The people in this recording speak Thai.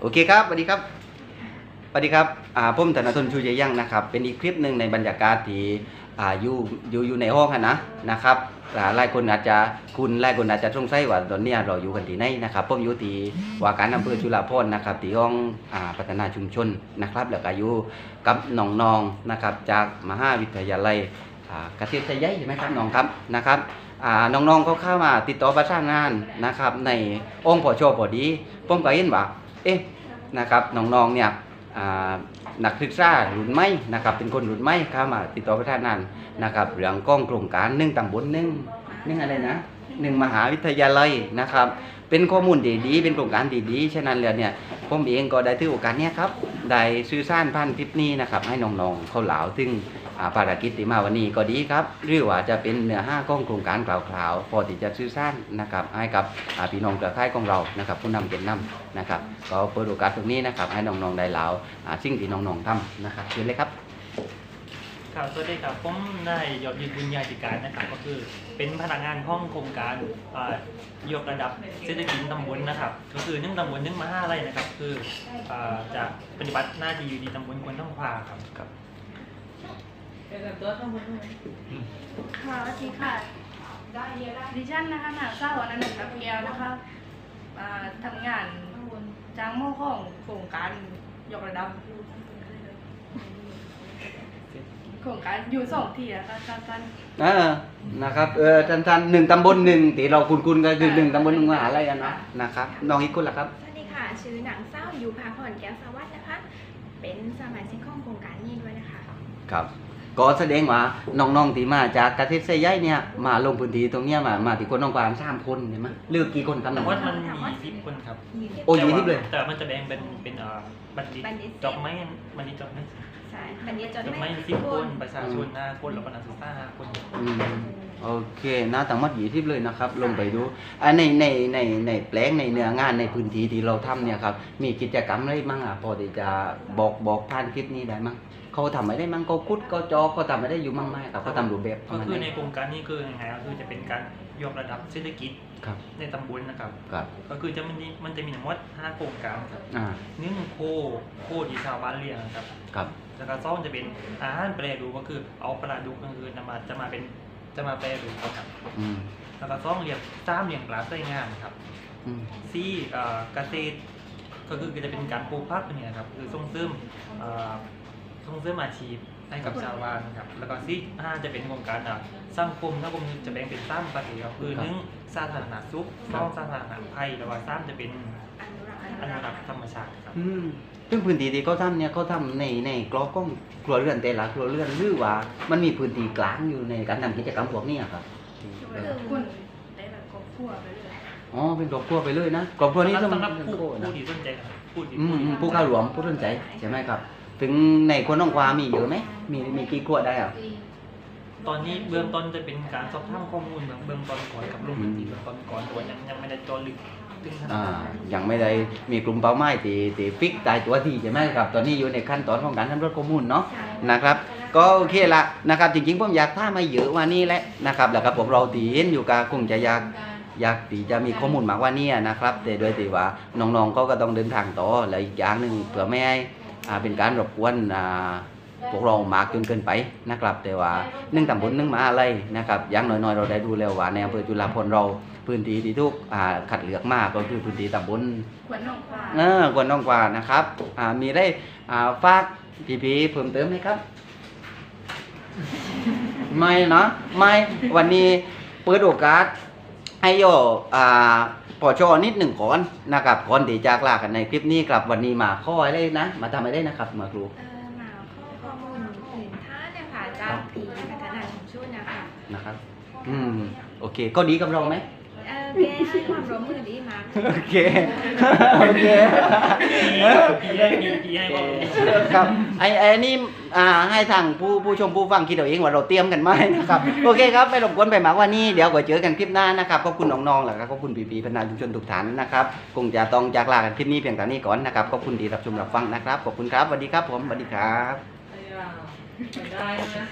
โอเคครับสวัสดีครับสวัสดีครับอ่าผมธนาทนชูเยยั่งนะครับ เป็นอีกคลิปหนึ่งในบรรยากาศที่อ่าอยู่อยู่อยู่ในห้องอะนะนะครับอ่าหลายคนอาจจะคุณหลายคนอาจจะสงสัยว่าตอนเนี้ยเราอยู่กันที่ไหนนะครับผมอยู่ที่ว่าการอำเภอจุฬาภรณ์นะครับที่ห้องอ่าพัฒนาชุมชนนะครับ แล้วก็อยู่กับน้องๆนะครับ จากมหาวิทยาลัยอ่าเกษตรศาสตร์ใหญ่ใช่ไหมครับน้องครับนะครับอ่าน้องๆเขาเข้ามาติดต่อประสานงานนะครับ ในองค์พอชอพอดีผมก็เห็นว่า เอ๊ะนะครับน้องๆเนี่ยนักศึกษารุ่นใหม่นะครับเป็นคนรุ่นใหม่เข้ามาติดต่อประสานงานนะครับเรื่องกล้องโครงการหนึ่งตำบลหนึ่งหนึ่งอะไรนะหนึ่งมหาวิทยาลัยนะครับ เป็นข้อมูลดีๆเป็นโครงการดีๆฉะนั้นแล้วเนี่ยผมเองก็ได้ถือโอกาสเนี้ยครับได้สื่อสร้ารผ่านคลิปนี้นะครับให้น้องๆเขาเหลาถึงอ่า ภารกิจที่มาวันนี้ก็ดีครับ หรือว่าจะเป็นเนื้อห้าของโครงการกล่าวๆพอที่จะสื่อสารนะครับให้กับอ่าพี่น้องเครือข่ายของเรานะครับผู้นำเด่นนำนะครับก็เปิดโอกาสตรงนี้นะครับให้น้องๆได้เล่าอ่าสิ่งที่น้องๆทำนะครับเชิญเลยครับครับสวัสดีครับผมนายยอดยืนบุญญาธิการนะครับก็คือเป็นพนักงานห้องโครงการอ่ายกระดับเศรษฐกิจตำบลนะครับ ก็คือหนึ่งตำบลหนึ่งมหาลัยนะครับ คืออ่าจะปฏิบัติหน้าที่อยู่ดีตำบลควนต้องพาครับ ครับค่ะสวัสดีค่ะดิฉันนะคะนางสาวอนันต์กับเกียวนะคะอ่าทำงานจ้างหม้อของโครงการยกระดับโครงการอยู่สองที่นะคะสั้นเออนะครับเออท่านๆหนึ่งตำบลหนึ่งที่เราคุ้นๆก็คือหนึ่งตำบลหนึ่งมหาลัยอะนะนะครับน้องอีกคนละครับ สวัสดีค่ะ ชื่อหนังเศร้าอยู่พาพรแก้วสวัสดิ์นะคะ เป็นสมาชิกของโครงการนี้ด้วยนะคะ ครับ ก็แสดงว่าน้องๆที่มาจากกระเทศไซใหญ่เนี่ยมาลงพื้นที่ตรงเนี้ยมามาที่คนน้องกวางสามคนเห็นไหมเลือกกี่คนครับน้แต่อง ว่ามันมีสิบคนครับโอ้ยแต่ว่า20เลย แต่มันจะแบ่งเป็นเป็นอ่าบัณฑิตบัณฑิตจบไหมบัณฑิตจบไหม ใช่บันนี้จดจบไหมไม่สิบคนประชาชนห้าคนแล้วก็นักศึกษาห้าคนอืมโอเคนะทั้งหมดยี่สิบเลยนะครับ ลงไปดูอันในในในในแปลงในเนื้องานในพื้นที่ที่เราทำเนี่ยครับ มีกิจกรรมอะไรบ้างอะพอที่จะบอกบอกผ่านคลิปนี้ได้มั้งเขาทำไม่ได้มั้งเขาคุดเขาจอเขาทำไม่ได้อยู่มั้งไหมครับเขาทำรูปแบบประก็มาณคือไหในนโครงการนี้คือยังไงก็คือจะเป็นการยกระดับเศรษฐกิจครับในตำบลนะครับครับก็คือจะมันมีมันจะมีทั้งหมด5โครงการครับอ่าหนึ่งโคโคที่ชาวบ้านเลี้ยงนะครับครับ แล้วก็ซ่องจะเป็นอาหารแปรรูปก็คือเอาปลาดุกก็คือจะมาจะมาเป็นจะมาแปรรูปครับอืมแล้วก็ซ่องเลี้ยงซ้ำเลี้ยงปลาไส้งามครับอืมซี่เอ่อเกษตรก็คือจะเป็นการปลูกผักเนี่ยครับคือส่งเสริมเอ่อส่งเสริมอาชีพให้กับชาวบ้านครับแล้วก็ซี่ห้าจะเป็นโครงการอะสังคมสังคมจะแบ่งเป็นสามประเภทครับคือหนึ่งสาธารณสุขสองสาธารณภัยแล้วก็สามจะเป็นอนุรักษ์อนุรักษ์ธรรมชาติครับ อืม ซึ่งพื้นที่ที่เขาทำเนี่ยเขาทำในในกรอบของครัวเรือนแต่ละครัวเรือนหรือว่า มันมีพื้นที่กลางอยู่ในการทำกิจกรรมพวกนี้อะครับๆคือคุณได้แบบครอบครัวไปเลยอ๋อเป็นครอบครัวไปเลยนะครอบครัวนี้ต้องสำหรับเป็นผู้โคนะผู้ที่สนใจครับผู้ที่อืมอืมผู้เข้าหลวมผู้สนใจใช่ไหมครับ ถึงในคนน้องกวามีเยอะไหมมีมีกี่ขวดได้อะตอนนี้เบื้องต้นจะเป็นการสอบถามข้อมูลเบื้องต้นก่อนกับลงพื้นที่เบื้องต้นก่อนตัวยังยังไม่ได้เจอลึกถึงขนาด อ่ายังไม่ได้มีกลุ่มเป้าหมายที่ที่ฟิกตายตัวที่ใช่ไหมครับ ตอนนี้อยู่ในขั้นตอนของการทำรถข้อมูลเนาะนะครับ ก็โอเคละนะครับจริงๆผมอยากท่ามาเยอะว่านี้แหละนะครับแล้วก็พวกเราตีเห็นอยู่กับคงจะอยากอยากที่จะมีข้อมูลมากกว่านี้นะครับ แต่โดยที่ว่าน้องๆเขาก็ต้องเดินทางต่อและอีกอย่างหนึ่งเผื่อไม่ให้อ่าเป็นการรบกวนอ่า พวกเรามากจนเกินไปนะครับ แต่ว่าหนึ่งตำบลหนึ่งมหาอะไรนะครับอย่างน้อยๆ เราได้ดูแล้วว่าในอำเภอจุฬาภรณ์เราพื้นที่ที่ทุกอ่าคัดเลือกมากก็คือพื้นที่ตำบลควรน้องกวางเออกวนน้องกว่านะครับอ่ามีได้อ่าฝากพีพีเพิ่มเติมไหมครับ ไม่เนาะไม่วันนี้เปิดโอกาสให้โยอ่าปอชอนิดหนึ่งก่อนนะครับก่อนที่จากลากันในคลิปนี้ครับวันนี้มาข้ออะไรนะ มาทำอะไรนะครับมาครู เอ่อมาข้อข้อมูลอื่นท่านนะคะจากปีพัฒนาชุมชน นะคะนะครับ อืม โอเค ก็ดีกับเราไหม เอ่อแกให้ความร่วมมือดีมาก โอเค โอเค พี่ให้มีพี่ให้ว่าครับไอ้ไอ้นี่อ่าให้ทางผู้ผู้ชมผู้ฟังคิดเอาเองว่าเราเตรียมกันไหมนะครับ โอเคครับไม่รบกวนไปมากกว่านี้เดี๋ยวก็เจอกันคลิปหน้านะครับขอบคุณน้องๆแล้วก็ขอบคุณปีปีพนาชุมชนทุกท่านนะครับคงจะต้องจากลากันคลิปนี้เพียงแต่นี้ก่อนนะครับขอบคุณที่รับชมรับฟังนะครับขอบคุณครับสวัสดีครับผมสวัสดีครับ ได้นะ